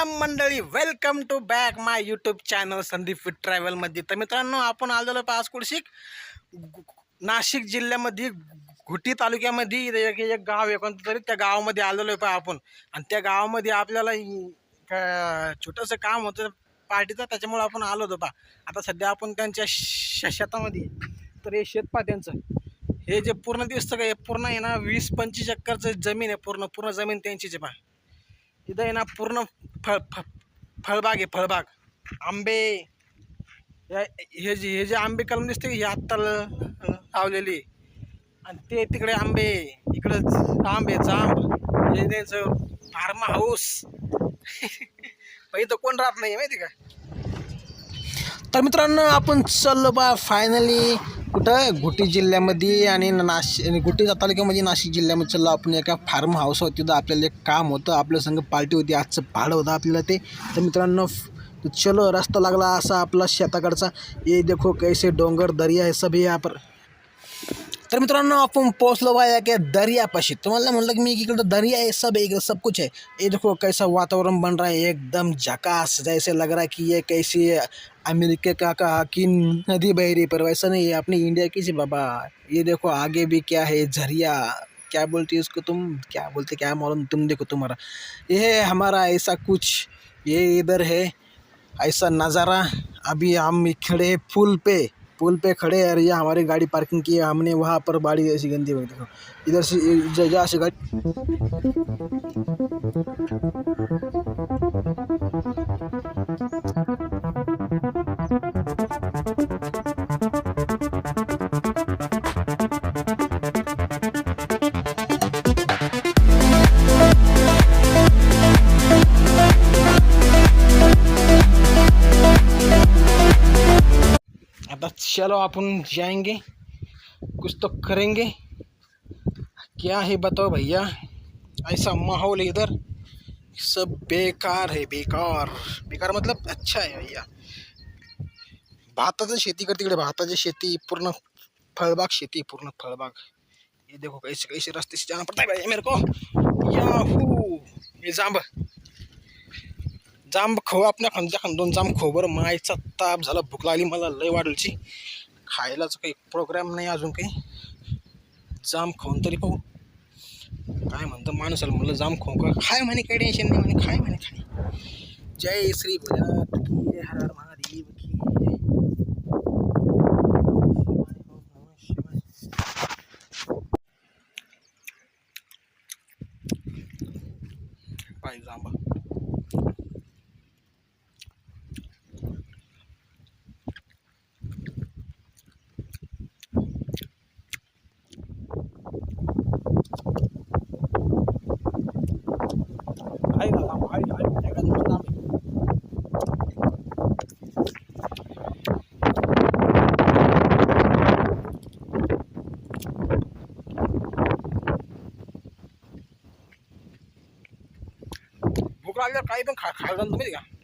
Welcome to back my YouTube channel Sandeep fit ट्रॅव्हलमध्ये तर मित्रांनो आपण आलेलो पाच कुडशिक नाशिक जिल्ह्यामध्ये घुटी तालुक्यामध्ये एक एक गाव आहे कोणतं तरी त्या गावामध्ये आलेलो आहे पहा आपण. आणि त्या गावामध्ये आपल्याला का- छोटंसं काम होतं पार्टीचं त्याच्यामुळे आपण आलो होतो पहा. आता सध्या आपण त्यांच्या श- शेतामध्ये तर हे शेत पहा त्यांचं. हे जे पूर्ण दिसतं का हे पूर्ण आहे ना वीस पंचवीस एकरचं जमीन आहे पूर्ण. पूर्ण जमीन त्यांचीच आहे पहा. इथं आहे ना पूर्ण फळ फ फळबाग आहे फळबाग. आंबे. या हे जे हे जे आंबे कलम दिसते हे आत्ता लावलेली आणि ते तिकडे आंबे इकडं आंबे जांब. हे त्यांचं फार्म हाऊस. इथं कोण राहत नाही माहिती का? तर मित्रांनो आपण चाललो बा फायनली कुठं? घुटी जिल्ह्यामध्ये आणि नाशिक आणि घुटी तालुक्यामध्ये नाशिक जिल्ह्यामध्ये चाललो. आपण एका फार्म हाऊस होती तर आपल्याला एक काम होतं. आपल्या संग पार्टी होती आजचं भाडं होतं आपल्याला ते. तर मित्रांनो तो चलो रस्ता लागला असा आपला शेताकडचा. ये देखो कैसे डोंगर दर्या हे सब यहाँ पर तर मित्रांनो, आपण पोहोचलो बा या दरियापाशी. तुम्हाला म्हणलं की मी इकडं दरिया है सब इकडं सब कुछ है ये देखो कैसा वातावरण बन रहा है, एकदम झकास, जैसे लग रहा है कि ये कैसी अमेरिका का कहा कि नदी बह रही पर वैसा नहीं है, अपनी इंडिया की सी बाबा। ये देखो आगे भी क्या है, झरिया। क्या बोलती है इसको तुम? क्या बोलते, क्या मालूम? तुम देखो तुम्हारा। ये हमारा ऐसा कुछ। ये इधर है, ऐसा नज़ारा। अभी हम खड़े पुल पे। पुल पे खड़े हैं और ये हमारी गाड़ी पार्किंग की है हमने वहाँ पर बाड़ी ऐसी गंदी देखो इधर से ज- जहाँ से गाड़ी चलो अपन जाएँगे, कुछ तो करेंगे। क्या है बताओ भैया, ऐसा माहौल इधर, सब बेकार है, बेकार। बेकार मतलब अच्छा है भैया। भाताचं शेती कर तिकडे भाताची शेती, पूर्ण फळबाग शेती, पूर्ण फळबाग। ये देखो, कैसे कैसे रास्ते से जाना पड़ता है भैया मेरे को। याहू! जांब खाऊ आपल्या खांद्या खान दोन जांब खाऊ बरं मायचा ताप झाला भूक लागली मला लय वाढलची खायलाच काही प्रोग्राम नाही अजून काही. जाम खाऊन तरी पाहू. काय म्हणतं माणसाला म्हणलं जाम खाऊ का? खाय म्हणे काही टेन्शन नाही म्हणे खाय म्हणे खाय. जय श्री भोलेनाथ की हर हर महादेव की पाय जांबा आहे ना लांब आहे आहे जगात नुसतं लांब आहे. भूक लागल्यावर काही पण खा खायला जाणं माहिती का